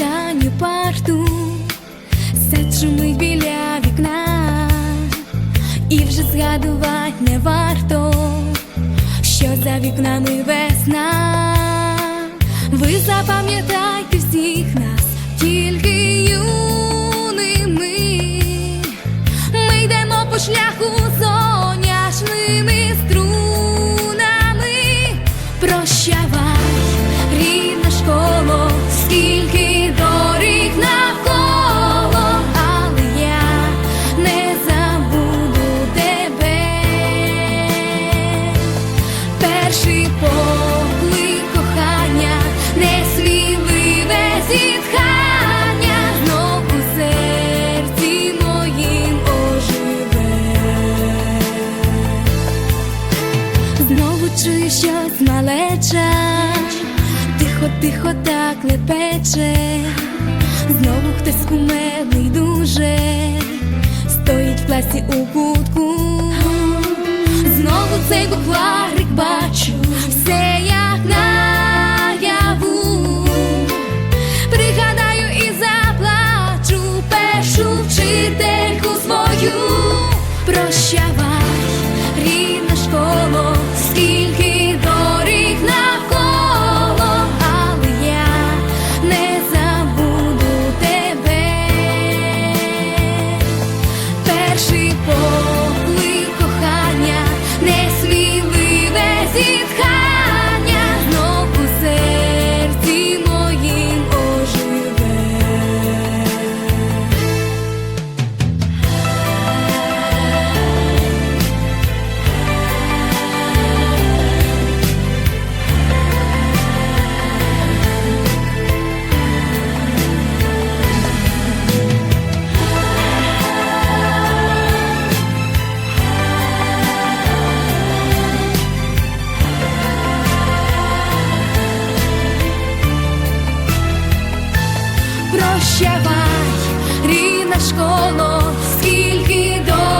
останню парту, шумить біля вікна, і вже згадувати не варто, що за вікнами весна. Ви запам'ятайте всіх нас, тільки юними. Ми йдемо по шляху соняшними струнами. Прощавай, Перший поклик кохання, несміливе зітхання, знов у серці моїм оживе. Знову чую щось малеча, тихо, тихо так лепече, знову хтось кумедний дуже, стоїть в класі у кутку, Прощавай, рідна школо, скільки доріг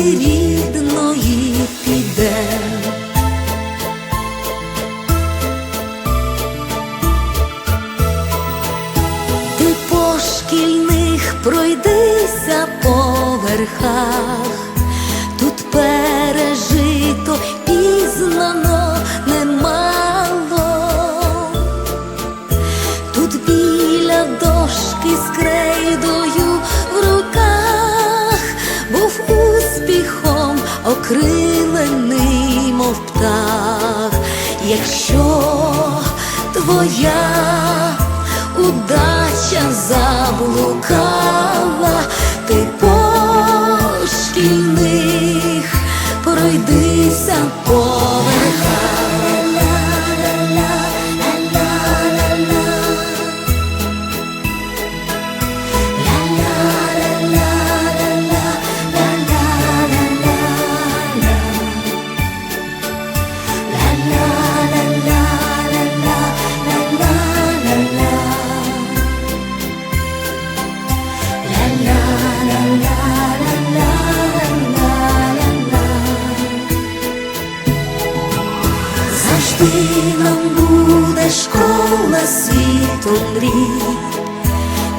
рідної піде. Ти по шкільних пройдися по верхах, тут пережито пізнано немало. Тут біля дошки з успіхом окрилений, мов птах. Якщо твоя удача заблукала, ти нам будеш школа світу мрій,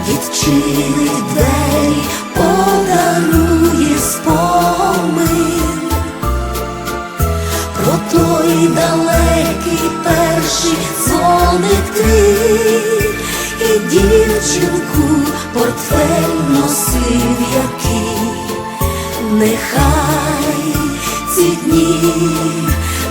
відчинить двері, подарує спомин про той далекий перший дзвоник твій і дівчинку портфель носив який, нехай ці дні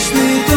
sleep